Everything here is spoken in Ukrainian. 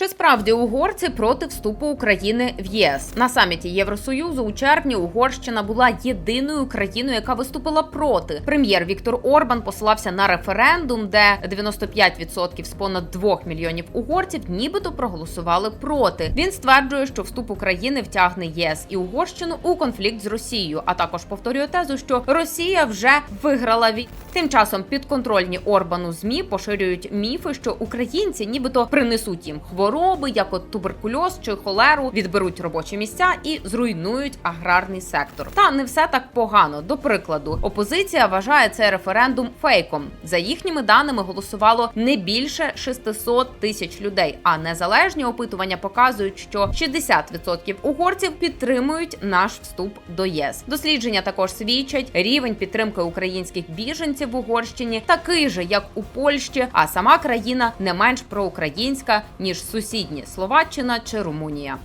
Чи справді угорці проти вступу України в ЄС на саміті Євросоюзу у червні Угорщина була єдиною країною, яка виступила проти. Прем'єр Віктор Орбан посилався на референдум, де 95% з понад 2 мільйонів угорців нібито проголосували проти. Він стверджує, що вступ України втягне ЄС і Угорщину у конфлікт з Росією, а також повторює тезу, що Росія вже виграла війну. Тим часом підконтрольні Орбану змі поширюють міфи, що українці нібито принесуть їм хвороби, як от туберкульоз чи холеру, відберуть робочі місця і зруйнують аграрний сектор. Та не все так погано. До прикладу, опозиція вважає цей референдум фейком. За їхніми даними голосувало не більше 600 тисяч людей. А незалежні опитування показують, що 60% угорців підтримують наш вступ до ЄС. Дослідження також свідчать рівень підтримки українських біженців в Угорщині такий же, як у Польщі, а сама країна не менш проукраїнська ніж сусідні Словаччина чи Румунія.